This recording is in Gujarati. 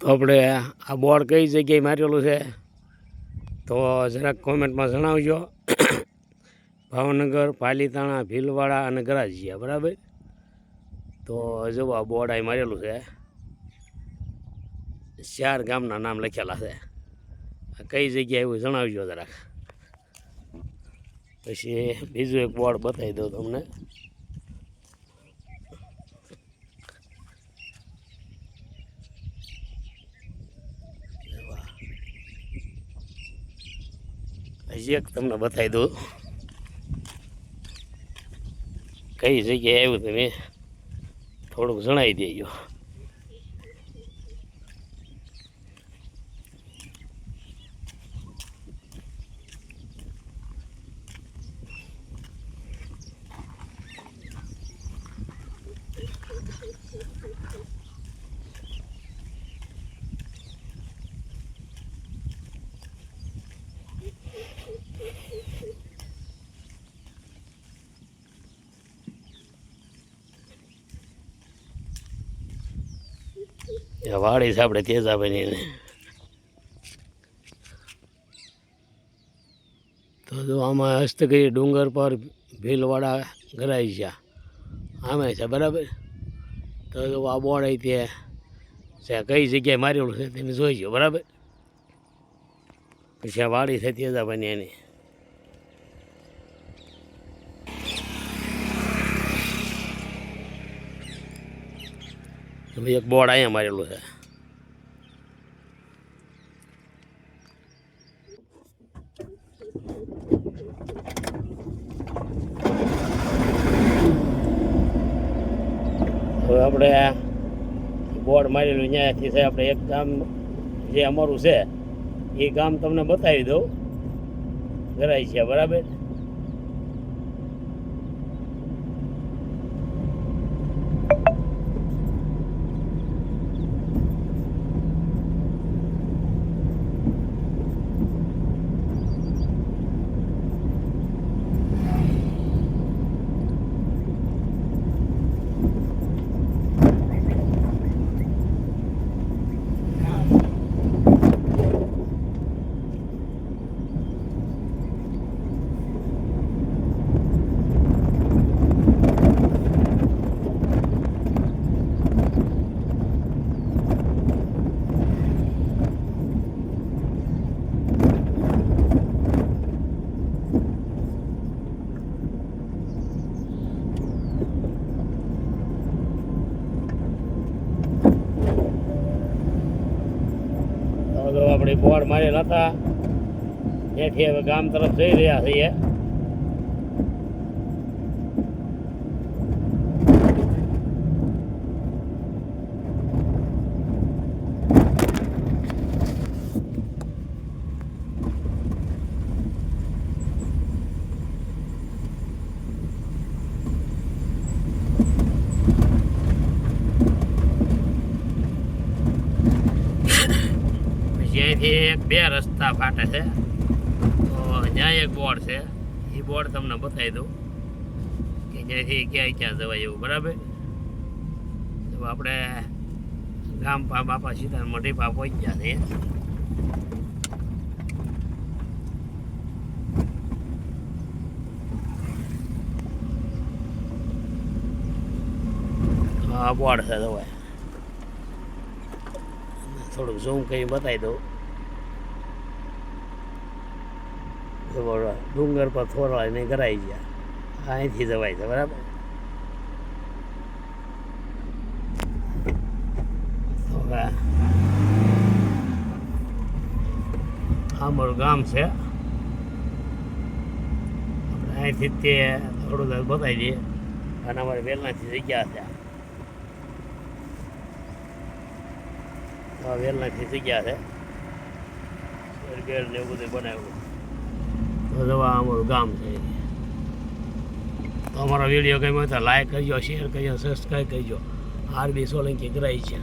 તો આપણે આ બોર્ડ કઈ જગ્યાએ મારેલું છે તો જરાક કોમેન્ટમાં જણાવજો. ભાવનગર, પાલીતાણા, ભીલવાડા અને ગરાજિયા, બરાબર? તો જો આ બોર્ડ અહીં મારેલું છે. ચાર ગામના નામ લખેલા છે. આ કઈ જગ્યાએ એવું જણાવજો જરાક. પછી બીજું એક બોર્ડ બતાવી દઉં તમને. હજી એક તમને બતાવી દઉં. કઈ જગ્યાએ આવ્યું તમે? થોડુંક જણાવી દેજો. વાડી છે આપણે તેજાભાઈની બનીને તો જો આમાં હસ્તગીરી ડુંગર પર ભીલવાડા ગરાઈ છે. આમે છે, બરાબર? તો જો આ બોર્ડ તે છે, કઈ જગ્યાએ મારેલું છે, તમે જોઈજો બરાબર? પછી આ વાડી છે તેજાભાઈની એની. ભાઈ એક બોર્ડ અહીંયા મારેલું છે. હવે આપણે બોર્ડ મારેલું ત્યાંથી છે આપણે એક ગામ જે અમારું છે, એ ગામ તમને બતાવી દઉં. ગરાય છે, બરાબર? તો આપણે બોર્ડ મારેલા હતા. ત્યાંથી હવે ગામ તરફ જઈ રહ્યા છીએ પછી અહીંથી એક બે રસ્તા ફાટે છે. તો ત્યાં એક બોર્ડ છે. એ બોર્ડ તમને બતાવી દઉં કે જ્યાંથી ક્યાંય ક્યાં જવાય એવું, બરાબર? તો આપણે ગામ પા બાપા સીધા મોઢી પા પહોંચ્યા છીએ. હા બોર્ડ છે જવાય થોડુંક ઝૂમ કંઈ બતાવી દઉં. ડુંગર પર થોરવા ને કરાઈ ગયા. અહીંથી જવાય છે, બરાબર? આ મારું ગામ છે. આપણે અહીંથી તે થોડું બતાવી દઈએ. અને અમારે વેલનાથી જગ્યા છે. વેલનાથી જગ્યા છે. બેડ ને એવું બધું બનાવ્યું. તો અમારું ગામ થઈ તો અમારો વીડિયો ગમ્યો તો લાઈક કરજો શેર કરજો સબસ્ક્રાઈબ કરજો. આરબી સોલંકી કરાય છે.